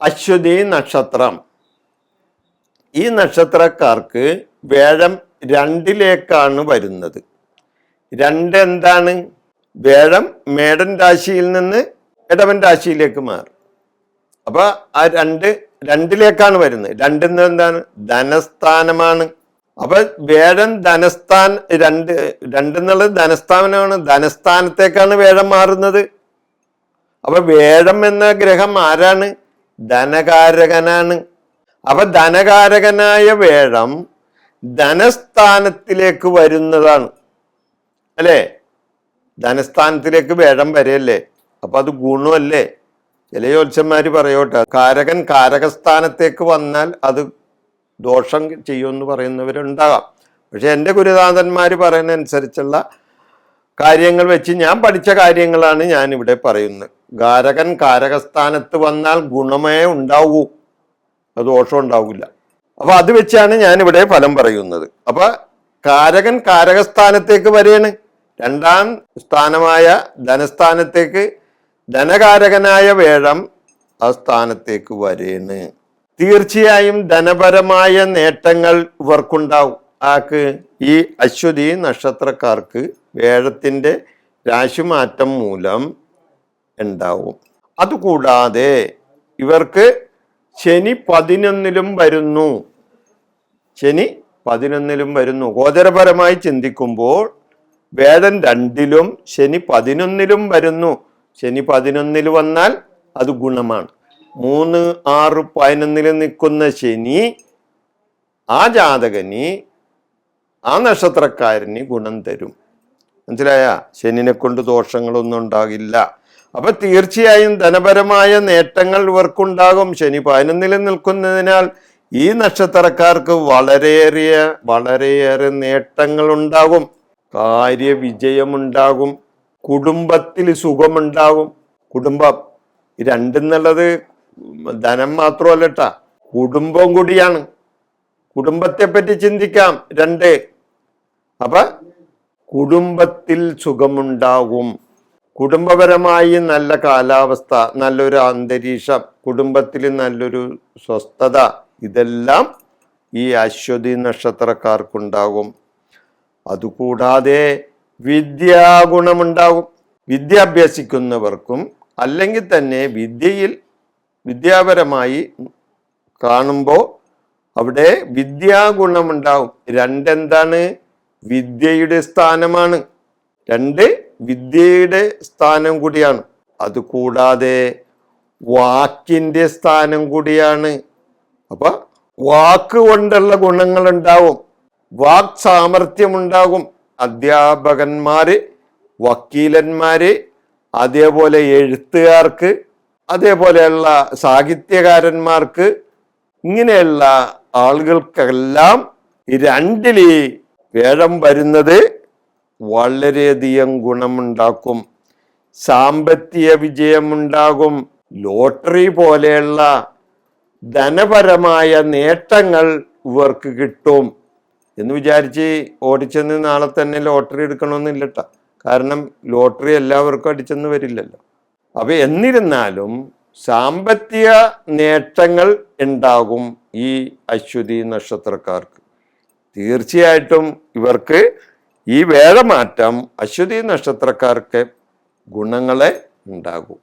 അശ്വതി നക്ഷത്രം. ഈ നക്ഷത്രക്കാർക്ക് വേഴം രണ്ടിലേക്കാണ് വരുന്നത്. രണ്ട് എന്താണ് വേഴം മേടൻ രാശിയിൽ നിന്ന് ഇടവൻ രാശിയിലേക്ക് മാറും. അപ്പൊ ആ രണ്ട് രണ്ടിലേക്കാണ് വരുന്നത്. രണ്ടെന്ന് എന്താണ്? ധനസ്ഥാനമാണ്. അപ്പൊ വേഴം ധനസ്ഥാൻ രണ്ട് രണ്ടെന്നുള്ളത് ധനസ്ഥാനമാണ്. ധനസ്ഥാനത്തേക്കാണ് വേഴം മാറുന്നത്. അപ്പൊ വേഴം എന്ന ഗ്രഹം ആരാണ്? ധനകാരകനാണ്. അപ്പൊ ധനകാരകനായ വേഴം ധനസ്ഥാനത്തിലേക്ക് വരുന്നതാണ്. അല്ലേ? ധനസ്ഥാനത്തിലേക്ക് വേഴം വരെയല്ലേ? അപ്പൊ അത് ഗുണമല്ലേ? ചില ജ്യോത്സ്യന്മാര് പറയോട്ടെ കാരകൻ കാരകസ്ഥാനത്തേക്ക് വന്നാൽ അത് ദോഷം ചെയ്യുമെന്ന് പറയുന്നവരുണ്ടാകാം. പക്ഷെ എന്റെ ഗുരുനാഥന്മാർ പറയുന്ന അനുസരിച്ചുള്ള കാര്യങ്ങൾ വെച്ച് ഞാൻ പഠിച്ച കാര്യങ്ങളാണ് ഞാൻ ഇവിടെ പറയുന്നത്. ഗാരകൻ കാരകസ്ഥാനത്ത് വന്നാൽ ഗുണമേ ഉണ്ടാവൂ. അത് ദോഷം ഉണ്ടാവില്ല. അപ്പൊ അത് വെച്ചാണ് ഞാൻ ഇവിടെ ഫലം പറയുന്നത്. അപ്പൊ കാരകൻ കാരകസ്ഥാനത്തേക്ക് വരെയാണ്. രണ്ടാം സ്ഥാനമായ ധനസ്ഥാനത്തേക്ക് ധനകാരകനായ വേഴം ആ സ്ഥാനത്തേക്ക് വരേണ് തീർച്ചയായും ധനപരമായ നേട്ടങ്ങൾ ഇവർക്കുണ്ടാവും. ആക്ക് ഈ അശ്വതി നക്ഷത്രക്കാർക്ക് വേഴത്തിന്റെ രാശിമാറ്റം മൂലം ഉണ്ടാവും. അതുകൂടാതെ ഇവർക്ക് ശനി പതിനൊന്നിലും വരുന്നു. ശനി പതിനൊന്നിലും വരുന്നു. ഗോചരപരമായി ചിന്തിക്കുമ്പോൾ വേദൻ രണ്ടിലും ശനി പതിനൊന്നിലും വരുന്നു. ശനി പതിനൊന്നിൽ വന്നാൽ അത് ഗുണമാണ്. മൂന്ന് ആറ് പതിനൊന്നിൽ നിൽക്കുന്ന ശനി ആ ജാതകന് ആ നക്ഷത്രക്കാരന് ഗുണം തരും. മനസ്സിലായ? ശനിനെ കൊണ്ട് ദോഷങ്ങളൊന്നും ഉണ്ടാകില്ല. അപ്പൊ തീർച്ചയായും ധനപരമായ നേട്ടങ്ങൾ ഇവർക്കുണ്ടാകും. ശനി പതിനൊന്നിൽ നിൽക്കുന്നതിനാൽ ഈ നക്ഷത്രക്കാർക്ക് വളരെയേറിയ വളരെയേറെ നേട്ടങ്ങൾ ഉണ്ടാകും കാര്യവിജയമുണ്ടാകും. കുടുംബത്തിൽ സുഖമുണ്ടാകും. കുടുംബം രണ്ടെന്നുള്ളത് ധനം മാത്രമല്ലട്ടാ കുടുംബം കൂടിയാണ്. കുടുംബത്തെ പറ്റി ചിന്തിക്കാം. രണ്ട് അപ്പൊ കുടുംബത്തിൽ സുഖമുണ്ടാകും. കുടുംബപരമായി നല്ല കാലാവസ്ഥ നല്ലൊരു അന്തരീക്ഷം കുടുംബത്തിൽ നല്ലൊരു സ്വസ്ഥത ഇതെല്ലാം ഈ അശ്വതി നക്ഷത്രക്കാർക്കുണ്ടാകും. അതുകൂടാതെ വിദ്യാഗുണമുണ്ടാകും വിദ്യ അഭ്യസിക്കുന്നവർക്കും അല്ലെങ്കിൽ തന്നെ വിദ്യയിൽ വിദ്യാപരമായി കാണുമ്പോൾ അവിടെ വിദ്യാഗുണമുണ്ടാകും രണ്ടെന്താണ്? വിദ്യയുടെ സ്ഥാനമാണ്. രണ്ട് വിദ്യയുടെ സ്ഥാനം കൂടിയാണ്. അതുകൂടാതെ വാക്കിന്റെ സ്ഥാനം കൂടിയാണ്. അപ്പൊ വാക്ക് കൊണ്ടുള്ള ഗുണങ്ങൾ ഉണ്ടാവും വാക് സാമർഥ്യമുണ്ടാകും. അധ്യാപകന്മാര് വക്കീലന്മാര് അതേപോലെ എഴുത്തുകാർക്ക് അതേപോലെയുള്ള സാഹിത്യകാരന്മാർക്ക് ഇങ്ങനെയുള്ള ആളുകൾക്കെല്ലാം രണ്ടിൽ വേഴം വരുന്നത് വളരെയധികം ഗുണമുണ്ടാക്കും. സാമ്പത്തിക വിജയമുണ്ടാകും. ലോട്ടറി പോലെയുള്ള ധനപരമായ നേട്ടങ്ങൾ ഇവർക്ക് കിട്ടും. എന്ന് വിചാരിച്ച് ഓടിച്ചെന്ന് നാളെ തന്നെ ലോട്ടറി എടുക്കണമെന്നില്ലട്ട. കാരണം ലോട്ടറി എല്ലാവർക്കും അടിച്ചെന്ന് വരില്ലല്ലോ. അപ്പൊ എന്നിരുന്നാലും സാമ്പത്തിക നേട്ടങ്ങൾ ഉണ്ടാകും ഈ അശ്വതി നക്ഷത്രക്കാർക്ക്. തീർച്ചയായിട്ടും ഇവർക്ക് ഈ വേഴമാറ്റം അശ്വതി നക്ഷത്രക്കാർക്ക് ഗുണങ്ങളെ ഉണ്ടാകും.